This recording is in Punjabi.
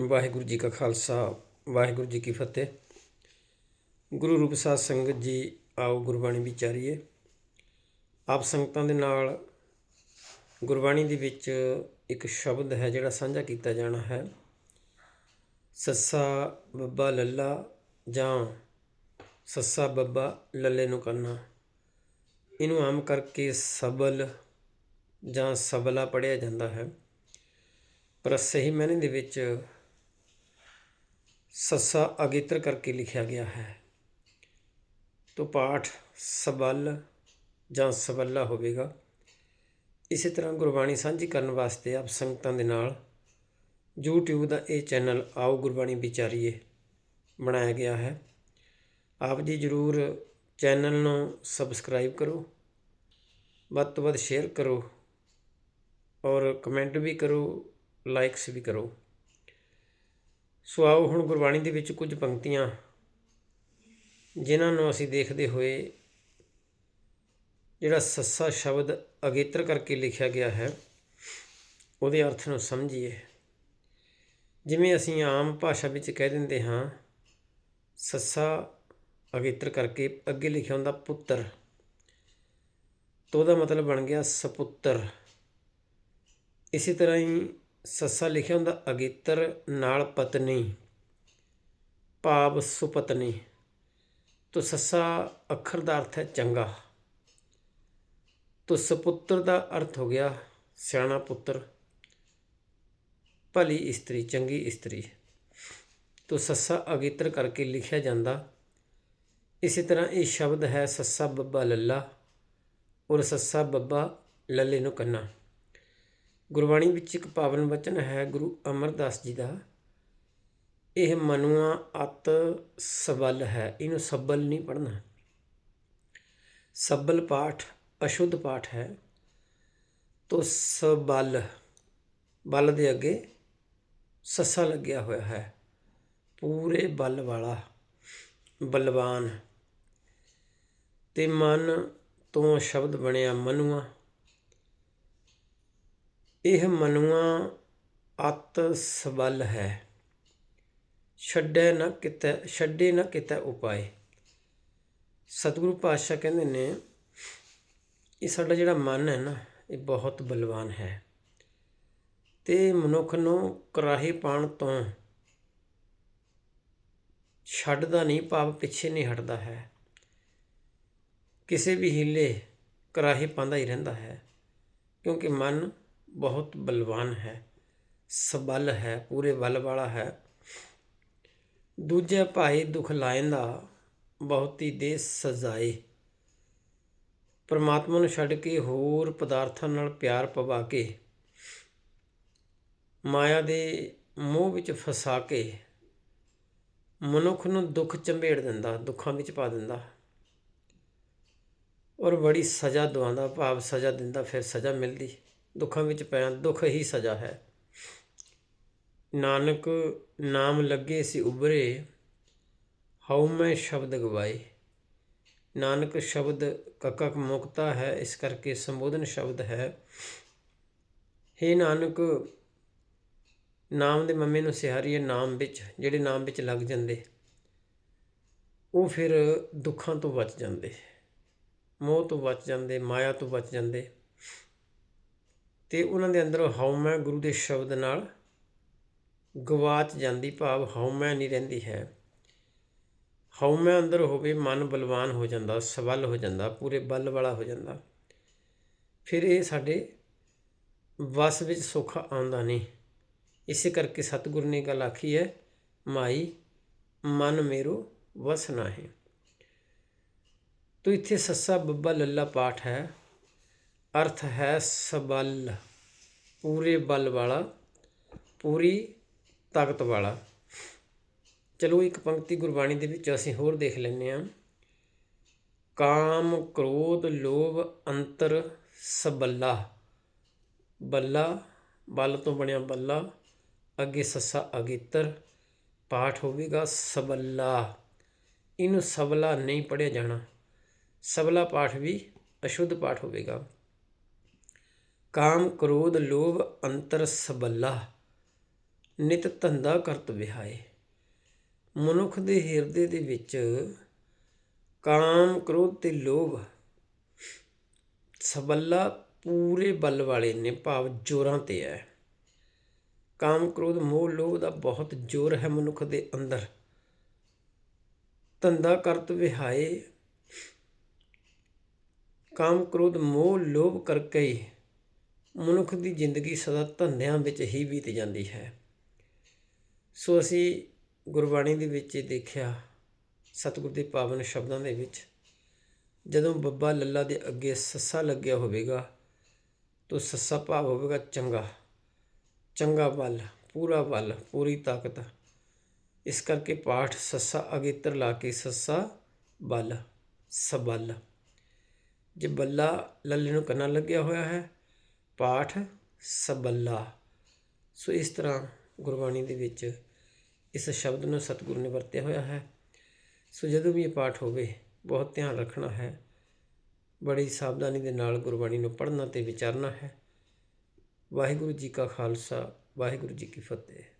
ਵਾਹਿਗੁਰੂ ਜੀ ਕਾ ਖਾਲਸਾ, ਵਾਹਿਗੁਰੂ ਜੀ ਕੀ ਫਤਿਹ। ਗੁਰੂ ਰੂਪ ਸਾਧ ਸੰਗਤ ਜੀ, ਆਓ ਗੁਰਬਾਣੀ ਵਿਚਾਰੀਏ ਆਪ ਸੰਗਤਾਂ ਦੇ ਨਾਲ ਗੁਰਬਾਣੀ ਦੇ ਵਿੱਚ ਇੱਕ ਸ਼ਬਦ ਹੈ ਜਿਹੜਾ ਸਾਂਝਾ ਕੀਤਾ ਜਾਣਾ ਹੈ। ਸੱਸਾ ਬੱਬਾ ਲੱਲਾ ਜਾਂ ਸੱਸਾ ਬੱਬਾ ਲੱਲੇ ਨੂੰ ਕਰਨਾ ਇਹਨੂੰ ਆਮ ਕਰਕੇ ਸਬਲ ਜਾਂ ਸਬਲਾ ਪੜਿਆ ਜਾਂਦਾ ਹੈ। ਪਰ ਸਹੀ ਮਾਇਨੇ ਦੇ ਵਿੱਚ ਸੱਸਾ ਅਗੇਤਰ ਕਰਕੇ ਲਿਖਿਆ ਗਿਆ ਹੈ। ਤੋ ਪਾਠ ਸਬਲ ਜਾਂ ਸਬੱਲਾ ਹੋਵੇਗਾ। ਇਸੇ ਤਰ੍ਹਾਂ ਗੁਰਬਾਣੀ ਸਾਂਝੀ ਕਰਨ ਵਾਸਤੇ ਆਪ ਸੰਗਤਾਂ ਦੇ ਨਾਲ YouTube ਦਾ ਇਹ ਚੈਨਲ ਆਓ ਗੁਰਬਾਣੀ ਵਿਚਾਰੀਏ ਬਣਾਇਆ ਗਿਆ ਹੈ। ਆਪ ਜੀ ਜਰੂਰ ਚੈਨਲ ਨੂੰ ਸਬਸਕ੍ਰਾਈਬ ਕਰੋ, ਵੱਧ ਤੋਂ ਵੱਧ ਸ਼ੇਅਰ ਕਰੋ ਔਰ ਕਮੈਂਟ ਵੀ ਕਰੋ, ਲਾਈਕਸ ਵੀ ਕਰੋ। ਸੋ ਆਓ ਹੁਣ ਗੁਰਬਾਣੀ ਦੇ ਵਿੱਚ ਕੁਝ ਪੰਕਤੀਆਂ ਜਿਨ੍ਹਾਂ ਨੂੰ ਅਸੀਂ ਦੇਖਦੇ ਹੋਏ ਜਿਹੜਾ ਸੱਸਾ ਸ਼ਬਦ ਅਗੇਤਰ ਕਰਕੇ ਲਿਖਿਆ ਗਿਆ ਹੈ, ਉਹਦੇ ਅਰਥ ਨੂੰ ਸਮਝੀਏ। ਜਿਵੇਂ ਅਸੀਂ ਆਮ ਭਾਸ਼ਾ ਵਿੱਚ ਕਹਿ ਦਿੰਦੇ ਹਾਂ, ਸੱਸਾ ਅਗੇਤਰ ਕਰਕੇ ਅੱਗੇ ਲਿਖਿਆ ਹੁੰਦਾ ਪੁੱਤਰ। ਤੋਂ ਉਹਦਾ ਮਤਲਬ ਬਣ ਗਿਆ ਸਪੁੱਤਰ। ਇਸੇ ਤਰ੍ਹਾਂ ਹੀ ਸੱਸਾ ਲਿਖਿਆ ਹੁੰਦਾ, ਅਗੇਤਰ ਨਾਲ ਪਤਨੀ, ਭਾਵ ਸੁਪਤਨੀ। ਤੋ ਸੱਸਾ ਅੱਖਰ ਦਾ ਅਰਥ ਹੈ ਚੰਗਾ। ਤੋ ਸੁਪੁੱਤਰ ਦਾ ਅਰਥ ਹੋ ਗਿਆ ਸਿਆਣਾ ਪੁੱਤਰ, ਭਲੀ ਇਸਤਰੀ, ਚੰਗੀ ਇਸਤਰੀ। ਤੋ ਸੱਸਾ ਅਗੇਤਰ ਕਰਕੇ ਲਿਖਿਆ ਜਾਂਦਾ। ਇਸੇ ਤਰ੍ਹਾਂ ਇਹ ਸ਼ਬਦ ਹੈ ਸੱਸਾ ਬੱਬਾ ਲੱਲਾ, ਔਰ ਸੱਸਾ ਬੱਬਾ ਲੱਲੇ ਨੂੰ ਕੰਨਾ। ਗੁਰਬਾਣੀ ਵਿੱਚ ਇੱਕ ਪਾਵਨ ਵਚਨ ਹੈ, ਗੁਰੂ ਅਮਰਦਾਸ ਜੀ ਦਾ। ਇਹ ਮਨੁਆ ਅਤ ਸਬਲ ਹੈ। ਇਹਨੂੰ ਸਬਲ ਨਹੀਂ ਪੜਨਾ ਸਬਲ ਪਾਠ ਅਸ਼ੁੱਧ ਪਾਠ ਹੈ। ਤੋ ਸਬਲ, ਬਲ ਦੇ ਅੱਗੇ ਸੱਸਾ ਲੱਗਿਆ ਹੋਇਆ ਹੈ। ਪੂਰੇ ਬਲ ਵਾਲਾ, ਬਲਵਾਨ। ਤੇ ਮਨ ਤੋਂ ਸ਼ਬਦ ਬਣਿਆ ਮਨੁਆ। ਇਹ ਮਨੁਆ ਅਤ ਸਬਲ ਹੈ। ਛੱਡੇ ਨਾ ਕਿਤੇ, ਛੱਡੇ ਨਾ ਕਿਤੇ ਉਪਾਏ। ਸਤਿਗੁਰੂ ਪਾਤਸ਼ਾਹ ਕਹਿੰਦੇ ਨੇ, ਇਹ ਸਾਡਾ ਜਿਹੜਾ ਮਨ ਹੈ ਨਾ, ਇਹ ਬਹੁਤ ਬਲਵਾਨ ਹੈ। ਤੇ ਮਨੁੱਖ ਨੂੰ ਕਰਾਹੀ ਪਾਣ ਤੋਂ ਛੱਡਦਾ ਨਹੀਂ ਭਾਵ ਪਿੱਛੇ ਨਹੀਂ ਹਟਦਾ ਹੈ। ਕਿਸੇ ਵੀ ਹੀਲੇ ਕਰਾਹੀ ਪਾਉਂਦਾ ਹੀ ਰਹਿੰਦਾ ਹੈ। ਕਿਉਂਕਿ ਮਨ ਬਹੁਤ ਬਲਵਾਨ ਹੈ ਸਬਲ ਹੈ ਪੂਰੇ ਬਲ ਵਾਲਾ ਹੈ ਦੂਜੇ ਭਾਈ ਦੁਖ ਲਾਇੰਦਾ ਬਹੁਤੀ ਦੇ ਸਜ਼ਾਏ ਪਰਮਾਤਮਾ ਨੂੰ ਛੱਡ ਕੇ ਹੋਰ ਪਦਾਰਥਾਂ ਨਾਲ ਪਿਆਰ ਪਵਾ ਕੇ ਮਾਇਆ ਦੇ ਮੋਹ ਵਿੱਚ ਫਸਾ ਕੇ ਮਨੁੱਖ ਨੂੰ ਦੁੱਖ ਚੰਬੇੜ ਦਿੰਦਾ ਦੁੱਖਾਂ ਵਿੱਚ ਪਾ ਦਿੰਦਾ ਔਰ ਬੜੀ ਸਜ਼ਾ ਦਵਾਉਂਦਾ ਭਾਵ ਸਜ਼ਾ ਦਿੰਦਾ ਫਿਰ ਸਜ਼ਾ ਮਿਲਦੀ ਦੁੱਖਾਂ ਵਿੱਚ ਪਿਆ ਦੁੱਖ ਹੀ ਸਜ਼ਾ ਹੈ। ਨਾਨਕ, ਨਾਮ ਲੱਗੇ ਸੀ ਉਬਰੇ ਹਉ ਮੈਂ ਸ਼ਬਦ ਗਵਾਏ। ਨਾਨਕ ਸ਼ਬਦ ਕਕਕ ਮੁਕਤਾ ਹੈ, ਇਸ ਕਰਕੇ ਸੰਬੋਧਨ ਸ਼ਬਦ ਹੈ। हे ਨਾਨਕ, ਨਾਮ ਦੇ ਮੰਮੇ ਨੂੰ ਸਿਹਾਰੀਏ ਨਾਮ ਵਿੱਚ, ਜਿਹੜੇ ਨਾਮ ਵਿੱਚ ਲੱਗ ਜਾਂਦੇ, ਉਹ ਫਿਰ ਦੁੱਖਾਂ ਤੋਂ ਬਚ ਜਾਂਦੇ, ਮੋਹ ਤੋਂ ਬਚ ਜਾਂਦੇ, ਮਾਇਆ ਤੋਂ ਬਚ ਜਾਂਦੇ। ਤੇ ਉਹਨਾਂ ਦੇ ਅੰਦਰ ਹਉਮੈ ਗੁਰੂ ਦੇ ਸ਼ਬਦ ਨਾਲ ਗਵਾਚ ਜਾਂਦੀ ਭਾਵ ਹਉਮੈ ਨਹੀਂ ਰਹਿੰਦੀ ਹੈ। ਹਉਮੈ ਅੰਦਰ ਹੋਵੇ ਮਨ ਬਲਵਾਨ ਹੋ ਜਾਂਦਾ ਸਬਲ ਹੋ ਜਾਂਦਾ, ਪੂਰੇ ਬਲ ਵਾਲਾ ਹੋ ਜਾਂਦਾ। ਫਿਰ ਇਹ ਸਾਡੇ ਵਸ ਵਿੱਚ ਸੁੱਖ ਆਉਂਦਾ ਨਹੀਂ। ਇਸੇ ਕਰਕੇ ਸਤਿਗੁਰ ਨੇ ਗੱਲ ਆਖੀ ਹੈ, ਮਾਈ, ਮਨ ਮੇਰੋ ਵਸ ਨਾਹੀ ਤੋ ਇੱਥੇ ਸੱਸਾ ਬੱਬਾ ਲੱਲਾ ਪਾਠ ਹੈ। ਅਰਥ ਹੈ ਸਬਲ, ਪੂਰੇ ਬਲ ਵਾਲਾ, ਪੂਰੀ ਤਾਕਤ ਵਾਲਾ। ਚਲੋ ਇੱਕ ਪੰਕਤੀ ਗੁਰਬਾਣੀ ਦੇ ਵਿੱਚ ਅਸੀਂ ਹੋਰ ਦੇਖ ਲੈਂਦੇ ਹਾਂ। ਕਾਮ, ਕ੍ਰੋਧ, ਲੋਭ, ਅੰਤਰ, ਸਬੱਲਾ। ਬੱਲਾ, ਬਲ ਤੋਂ ਬਣਿਆ ਬੱਲਾ, ਅੱਗੇ ਸੱਸਾ ਅਗੇਤਰ ਪਾਠ ਹੋਵੇਗਾ ਸਬੱਲਾ। ਇਹਨੂੰ ਸਬਲਾ ਨਹੀਂ ਪੜਿਆ ਜਾਣਾ। ਸਬਲਾ ਪਾਠ ਵੀ ਅਸ਼ੁੱਧ ਪਾਠ ਹੋਵੇਗਾ। ਕਾਮ ਕ੍ਰੋਧ ਲੋਭ ਅੰਤਰ ਸਬੱਲਾ, ਨਿਤ ਧੰਦਾ ਕਰਤ ਵਿਹਾਏ। ਮਨੁੱਖ ਦੇ ਹਿਰਦੇ ਦੇ ਵਿੱਚ ਕਾਮ ਕ੍ਰੋਧ ਤੇ ਲੋਭ ਸਬੱਲਾ ਪੂਰੇ ਬਲ ਵਾਲੇ ਨੇ ਭਾਵ ਜੋਰਾਂ ਤੇ ਹੈ ਕਾਮ ਕ੍ਰੋਧ, ਮੋਹ, ਲੋਭ ਦਾ ਬਹੁਤ ਜ਼ੋਰ ਹੈ ਮਨੁੱਖ ਦੇ ਅੰਦਰ। ਧੰਦਾ ਕਰਤ ਵਿਹਾਏ। ਕਾਮ ਕ੍ਰੋਧ, ਮੋਹ, ਲੋਭ ਕਰਕੇ ਮਨੁੱਖ ਦੀ ਜ਼ਿੰਦਗੀ ਸਦਾ ਧੰਦਿਆਂ ਵਿੱਚ ਹੀ ਬੀਤ ਜਾਂਦੀ ਹੈ। ਸੋ ਅਸੀਂ ਗੁਰਬਾਣੀ ਦੇ ਵਿੱਚ ਇਹ ਦੇਖਿਆ, ਸਤਿਗੁਰ ਦੇ ਪਾਵਨ ਸ਼ਬਦਾਂ ਦੇ ਵਿੱਚ, ਜਦੋਂ ਬੱਬਾ ਲੱਲਾ ਦੇ ਅੱਗੇ ਸੱਸਾ ਲੱਗਿਆ ਹੋਵੇਗਾ, ਤਾਂ ਸੱਸਾ ਭਾਵ ਹੋਵੇਗਾ ਚੰਗਾ ਚੰਗਾ ਬਲ ਪੂਰਾ ਬਲ ਪੂਰੀ ਤਾਕਤ। ਇਸ ਕਰਕੇ ਪਾਠ ਸੱਸਾ ਅਗੇਤਰ ਲਾ ਕੇ ਸੱਸਾ ਬਲ ਸਬਲ ਜੇ ਬੱਲਾ ਲੱਲੇ ਨੂੰ ਕੰਨਾ ਲੱਗਿਆ ਹੋਇਆ ਹੈ ਪਾਠ ਸਬੱਲਾ। ਸੋ ਇਸ ਤਰ੍ਹਾਂ ਗੁਰਬਾਣੀ ਦੇ ਵਿੱਚ ਇਸ ਸ਼ਬਦ ਨੂੰ ਸਤਿਗੁਰੂ ਨੇ ਵਰਤਿਆ ਹੋਇਆ ਹੈ। ਸੋ ਜਦੋਂ ਵੀ ਇਹ ਪਾਠ ਹੋਵੇ, ਬਹੁਤ ਧਿਆਨ ਰੱਖਣਾ ਹੈ। ਬੜੀ ਸਾਵਧਾਨੀ ਦੇ ਨਾਲ ਗੁਰਬਾਣੀ ਨੂੰ ਪੜ੍ਹਨਾ ਤੇ ਵਿਚਾਰਨਾ ਹੈ। ਵਾਹਿਗੁਰੂ ਜੀ ਕਾ ਖਾਲਸਾ, ਵਾਹਿਗੁਰੂ ਜੀ ਕੀ ਫਤਿਹ।